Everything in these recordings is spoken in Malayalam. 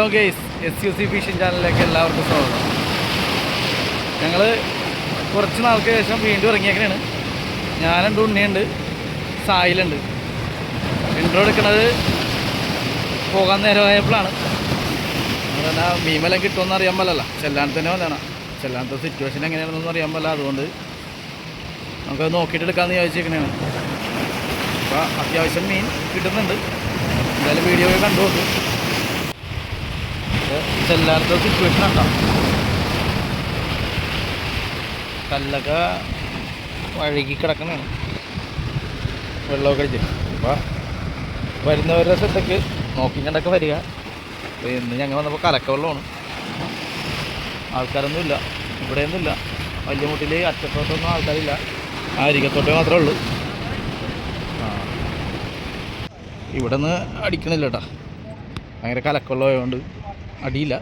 Hello guys S U C fishing ചാനലിലേക്ക് എല്ലാവർക്കും സ്വാഗതം. ഞങ്ങൾ കുറച്ച് നാൾക്ക് ശേഷം വീണ്ടും ഇറങ്ങിയേക്കണാണ്. ഞാനുണ്ട് ഉണ്ണിയുണ്ട് സായിലുണ്ട്. ഇൻട്രോ എടുക്കുന്നത് പോകാൻ നേരമായപ്പോഴാണ്. അങ്ങനെ മീമെല്ലാം കിട്ടുമെന്ന് അറിയാൻ പറ്റല്ല ചെല്ലാൻ തന്നെ വന്നതാണ് ചെല്ലാനത്തെ സിറ്റുവേഷൻ എങ്ങനെയാണെന്നൊന്നും അറിയാൻ പറ്റില്ല അതുകൊണ്ട് നമുക്കത് നോക്കിയിട്ട് എടുക്കാമെന്ന് ചോദിച്ചേക്കണേണ് അപ്പോൾ അത്യാവശ്യം മീൻ കിട്ടുന്നുണ്ട്. എന്തായാലും വീഡിയോ കണ്ടു ചെല്ലാത്ത സിറ്റുവേഷൻ ഉണ്ടാവും. കല്ലൊക്കെ വഴുകി കിടക്കുന്നതാണ് വെള്ളമൊക്കെ അടിച്ചിട്ട്. അപ്പോൾ വരുന്നവരുടെ ശ്രദ്ധയ്ക്ക് നോക്കി കണ്ടൊക്കെ വരിക. അപ്പോൾ ഇന്ന് ഞങ്ങൾ വന്നപ്പോൾ കലക്ക വെള്ളമാണ്. ആൾക്കാരൊന്നുമില്ല ഇവിടെയൊന്നുമില്ല വലിയ മുട്ടിൽ അറ്റത്തോട്ടൊന്നും ആൾക്കാരില്ല. ആ അരികത്തോട്ടേ മാത്രമേ ഉള്ളൂ. ആ. ഇവിടെ നിന്ന് അടിക്കണില്ല കേട്ടാ. ഭയങ്കര കലക്കമുള്ളതുകൊണ്ട് അടിയില്ല.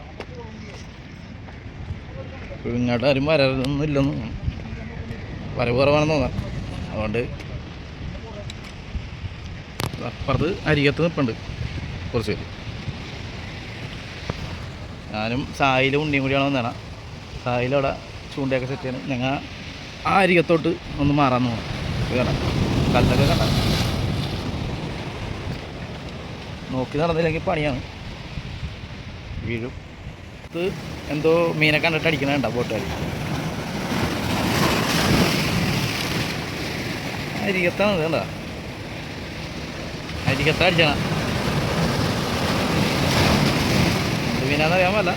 ഇങ്ങോട്ട് ആരും വരൊന്നും ഇല്ലെന്ന് തോന്നുന്നു. വരവ് കുറവാണെന്ന് തോന്നാം. അതുകൊണ്ട് അപ്പുറത്ത് അരികത്ത് നിൽപ്പുണ്ട് കുറച്ച് പേര്. ഞാനും സായിലും ഉണ്ണിയും കൂടിയാണ് വന്നേണ. സായിലവിടെ ചൂണ്ടയൊക്കെ സെറ്റ് ചെയ്യണം. ഞങ്ങൾ ആ അരികത്തോട്ട് ഒന്ന് മാറാൻ തോന്നാം കാണാം കല്ലൊക്കെ കണ്ട? നോക്കി നടന്നില്ലെങ്കിൽ പണിയാണ്. വീഴും. ഇത് എന്തോ മീനെ കണ്ടിട്ട് അടിക്കണുണ്ടോ ബോട്ടുകാർ അരികത്താണ് കണ്ട? അരികത്ത അടിച്ചണ. എന്ത് മീനാന്നറിയാൻ പറ്റില്ല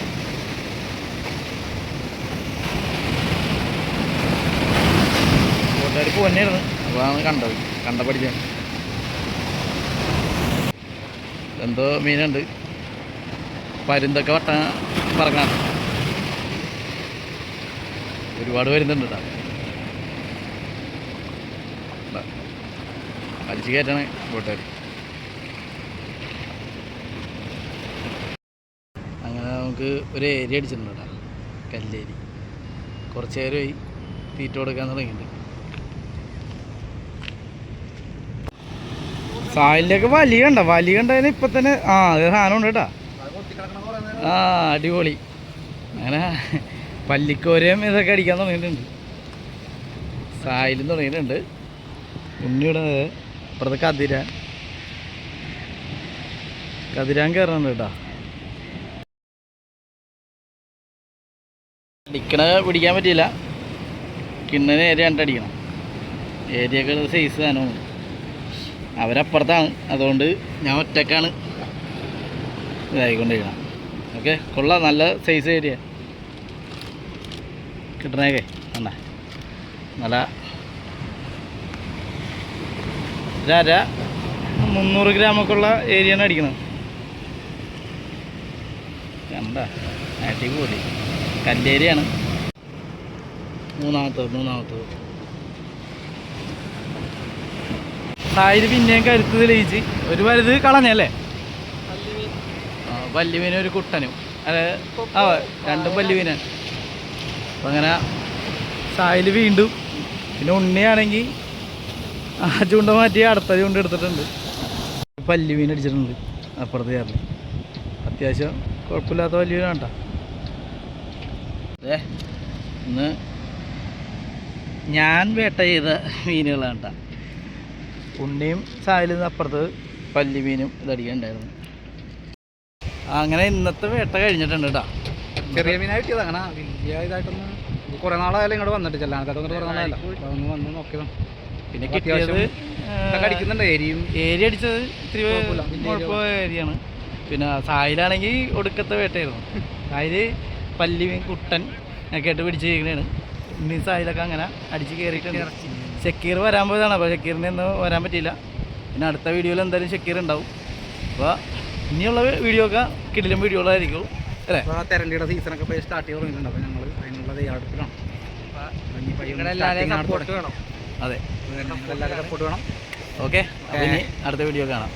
ബോട്ടുകാർ പോന്നെയായിരുന്നു അപ്പോഴാണ് കണ്ടത്. കണ്ട പഠിച്ചാണ് എന്തോ മീനുണ്ട്. പരുന്തൊക്കെ വട്ട പറങ്ങാണ് ഒരുപാട് വരുന്നുണ്ട് കേട്ടോ കയറ്റണേ കൂട്ടുകാർ അങ്ങനെ നമുക്ക് ഒരു ഏരിയ അടിച്ചിട്ടുണ്ട് കേട്ടോ കല്ലേരി. കുറച്ച് നേരമായി തീറ്റ കൊടുക്കാൻ തുടങ്ങിയിട്ടുണ്ട്. സായിലൊക്കെ വലിയ കണ്ട? വലിയ കണ്ടതിന് ഇപ്പൊ തന്നെ ആ അത് സാധനം ഉണ്ട് കേട്ടാ ആ അടിപൊളി. അങ്ങനെ പല്ലിക്കോരയും ഇതൊക്കെ അടിക്കാൻ തുടങ്ങിയിട്ടുണ്ട്. സായിലും തുടങ്ങിയിട്ടുണ്ട്. ഉണ്ണിയിടുന്നത് അപ്പുറത്ത് കതിരാൻ. കതിരാൻ കയറുന്നുണ്ട് കേട്ടോ. അടിക്കണ പിടിക്കാൻ പറ്റിയില്ല. കിണ്ണന് ഏരിയ കണ്ടടിക്കണം ഏരിയൊക്കെ സൈസ് സാധനമാണ് അവരപ്പുറത്താണ്. അതുകൊണ്ട് ഞാൻ ഒറ്റക്കാണ്. ഇതായിക്കൊണ്ടിരിക്കണം. ഓക്കെ കൊള്ളാം നല്ല സൈസ് ഏരിയ കിട്ടണേക്കെ അണ്ട നല്ല. ഒരര മുന്നൂറ് ഗ്രാമൊക്കെയുള്ള ഏരിയയാണ് അടിക്കുന്നത് കണ്ട അടിപൊളി. കല്ലേരിയാണ് മൂന്നാമത്തത് മൂന്നാമത്തത്. ആയിരം പിന്നെയും കരുത്ത് തെളിയിച്ച് ഒരു പരിധി കളഞ്ഞല്ലേ? ആ, വല്യമീനും ഒരു കുട്ടനും. അതായത് ആ രണ്ടും വല്യമീനാണ് അപ്പം അങ്ങനെ സായിൽ വീണ്ടും. പിന്നെ ഉണ്ണിയാണെങ്കിൽ ആ ചൂണ്ട മാറ്റി അടുത്ത ചൂണ്ട എടുത്തിട്ടുണ്ട്. പല്ലുമീൻ അടിച്ചിട്ടുണ്ട് അപ്പുറത്ത് ചേർന്ന് അത്യാവശ്യം കുഴപ്പമില്ലാത്ത വേണ്ട അതെ ഇന്ന് ഞാൻ വേട്ട ചെയ്ത മീനുകളാണ് കേട്ടോ. ഉണ്ണിയും സായലും അപ്പുറത്ത് പല്ലിമീനും ഇതടിക്കണ്ടായിരുന്നു അങ്ങനെ ഇന്നത്തെ വേട്ട കഴിഞ്ഞിട്ടുണ്ട് കേട്ടോ ചെറിയ മീനായിട്ട് അങ്ങനെ വലിയ ഇതായിട്ടൊന്നും കുറെ നാളായാലും ഇങ്ങോട്ട് വന്നിട്ട് ചെല്ലാനത്തായിട്ട് കുറെ നാളായല്ല ഒന്ന് വന്ന് നോക്കിയതാണ് പിന്നെ കിട്ടിയത് അടിക്കുന്നുണ്ട് ഏരിയും. ഏരിയ അടിച്ചത് ഇത്തിരി കുഴപ്പമായ ഏരിയയാണ് പിന്നെ സായിലാണെങ്കിൽ ഒടുക്കത്തെ വേട്ടയായിരുന്നു. സായിൽ പല്ലിമീൻ കുട്ടൻ ഒക്കെ ആയിട്ട് പിടിച്ച് കഴിക്കണേണ് ഇനി സായിലൊക്കെ അങ്ങനെ അടിച്ച് കയറിയിട്ടുണ്ട്. ഷക്കീർ വരാൻ പോയതാണ് അപ്പോൾ ഷക്കീറിന് ഇന്ന് വരാൻ പറ്റിയില്ല. പിന്നെ അടുത്ത വീഡിയോയിൽ എന്തായാലും ഷക്കീർ ഉണ്ടാവും. അപ്പോൾ ഇനിയുള്ള വീഡിയോ ഒക്കെ കിടിലം വീഡിയോകളായിരിക്കും. അല്ലേ? അപ്പൊ തെരണ്ടിയുടെ സീസണൊക്കെ പോയി സ്റ്റാർട്ട് ചെയ്ത് തുടങ്ങിയിട്ടുണ്ട്. അപ്പോൾ ഞങ്ങൾ അതിനുള്ള തയ്യാറെടുപ്പിലാണ്. അതെ. എല്ലാവരും സപ്പോർട്ട് വേണം. ഓക്കെ. അടുത്ത വീഡിയോ കാണാം.